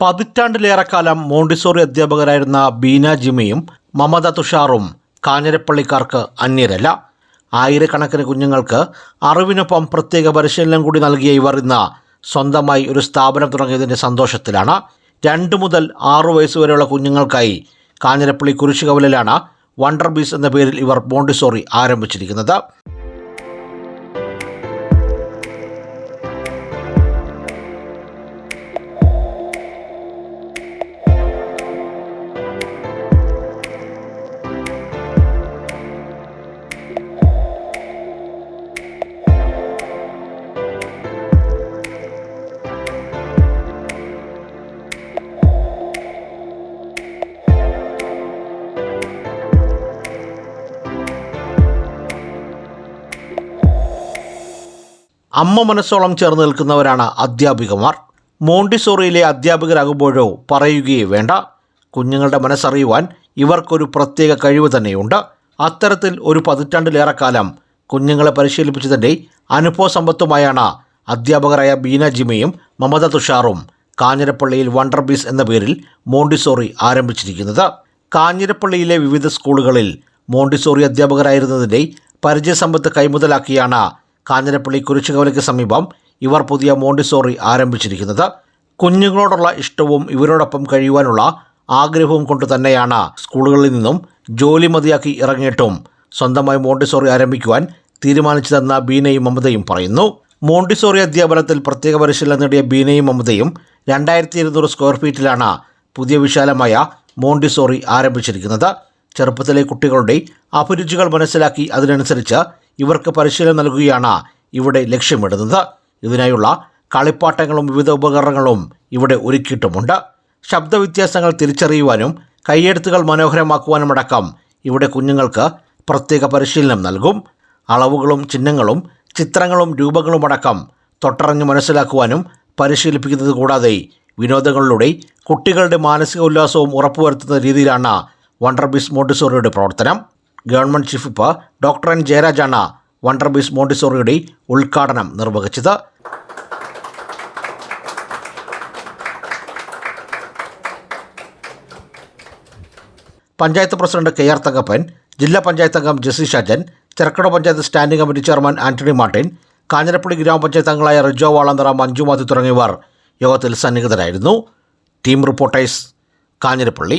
പതിറ്റാണ്ടിലേറെക്കാലം Montessori അധ്യാപകരായിരുന്ന ബീന ജിമിയും മമത തുഷാറും കാഞ്ഞിരപ്പള്ളിക്കാർക്ക് അന്യരല്ല. ആയിരക്കണക്കിന് കുഞ്ഞുങ്ങൾക്ക് അറിവിനൊപ്പം പ്രത്യേക പരിശീലനം കൂടി നൽകിയ ഇവർ ഇന്ന് സ്വന്തമായി ഒരു സ്ഥാപനം തുടങ്ങിയതിന്റെ സന്തോഷത്തിലാണ്. രണ്ട് മുതൽ ആറു വയസ്സ് വരെയുള്ള കുഞ്ഞുങ്ങൾക്കായി കാഞ്ഞിരപ്പള്ളി കുരിശുകവലിലാണ് വണ്ടർ ബീസ് എന്ന പേരിൽ ഇവർ മോണ്ടിസോറി ആരംഭിച്ചിരിക്കുന്നത്. അമ്മ മനസ്സോളം ചേർന്ന് നിൽക്കുന്നവരാണ് അധ്യാപികമാർ. മോണ്ടിസോറിയിലെ അധ്യാപകരാകുമ്പോഴോ പറയുകയേ വേണ്ട. കുഞ്ഞുങ്ങളുടെ മനസ്സറിയുവാൻ ഇവർക്കൊരു പ്രത്യേക കഴിവ് തന്നെയുണ്ട്. അത്തരത്തിൽ ഒരു പതിറ്റാണ്ടിലേറെ കാലം കുഞ്ഞുങ്ങളെ പരിശീലിപ്പിച്ചതിന്റെ അനുഭവ സമ്പത്തുമായാണ് അധ്യാപകരായ ബീന ജിമയും മമത തുഷാറും കാഞ്ഞിരപ്പള്ളിയിൽ വണ്ടർ ബീസ് എന്ന പേരിൽ മോണ്ടിസോറി ആരംഭിച്ചിരിക്കുന്നത്. കാഞ്ഞിരപ്പള്ളിയിലെ വിവിധ സ്കൂളുകളിൽ മോണ്ടിസോറി അധ്യാപകരായിരുന്നതിന്റെ പരിചയസമ്പത്ത് കൈമുതലാക്കിയാണ് കാഞ്ഞിരപ്പള്ളി കുരിശുകവലയ്ക്ക് സമീപം ഇവർ പുതിയ മോണ്ടിസോറി ആരംഭിച്ചിരിക്കുന്നത്. കുഞ്ഞുങ്ങളോടുള്ള ഇഷ്ടവും ഇവരോടൊപ്പം കഴിയുവാനുള്ള ആഗ്രഹവും കൊണ്ട് തന്നെയാണ് സ്കൂളുകളിൽ നിന്നും ജോലി മതിയാക്കി ഇറങ്ങിയിട്ടും സ്വന്തമായി മോണ്ടിസോറി ആരംഭിക്കുവാൻ തീരുമാനിച്ചതെന്ന ബീനയും മമതയും പറയുന്നു. മോണ്ടിസോറി അധ്യാപനത്തിൽ പ്രത്യേക പരിശീലനം നേടിയ ബീനയും മമതയും രണ്ടായിരത്തി ഇരുന്നൂറ് സ്ക്വയർ ഫീറ്റിലാണ് പുതിയ വിശാലമായ മോണ്ടിസോറി ആരംഭിച്ചിരിക്കുന്നത്. ചെറുപ്പത്തിലെ കുട്ടികളുടെ അഭിരുചികൾ മനസ്സിലാക്കി അതിനനുസരിച്ച് ഇവർക്ക് പരിശീലനം നൽകുകയാണ് ഇവിടെ ലക്ഷ്യമിടുന്നത്. ഇതിനായുള്ള കളിപ്പാട്ടങ്ങളും വിവിധ ഉപകരണങ്ങളും ഇവിടെ ഒരുക്കിയിട്ടുമുണ്ട്. ശബ്ദവ്യത്യാസങ്ങൾ തിരിച്ചറിയുവാനും കൈയെഴുത്തുകൾ മനോഹരമാക്കുവാനുമടക്കം ഇവിടെ കുഞ്ഞുങ്ങൾക്ക് പ്രത്യേക പരിശീലനം നൽകും. അളവുകളും ചിഹ്നങ്ങളും ചിത്രങ്ങളും രൂപങ്ങളുമടക്കം തൊട്ടറിഞ്ഞ് മനസ്സിലാക്കുവാനും പരിശീലിപ്പിക്കുന്നത് കൂടാതെ വിനോദങ്ങളിലൂടെ കുട്ടികളുടെ മാനസിക ഉല്ലാസവും ഉറപ്പുവരുത്തുന്ന രീതിയിലാണ് വണ്ടർബിസ് മോണ്ടിസോറിയുടെ പ്രവർത്തനം. Government chief whip doctor N ജയരാജാണ് wonder bees മോണ്ടിസോറിയുടെ ഉദ്ഘാടനം നിർവഹിച്ചത്. Panchayat president K R Thankappan ജില്ലാ പഞ്ചായത്ത് അംഗം Jessy Shajan Cherukada panchayat standing committee chairman Antony Martin Kanjirappally ഗ്രാമപഞ്ചായത്ത് അംഗങ്ങളായ റിജോ വാളന്തറ മഞ്ജു മാത്യു തുടങ്ങിയവർ യോഗത്തിൽ സന്നിഹിതരായിരുന്നു. Team reporters Kanjirappally.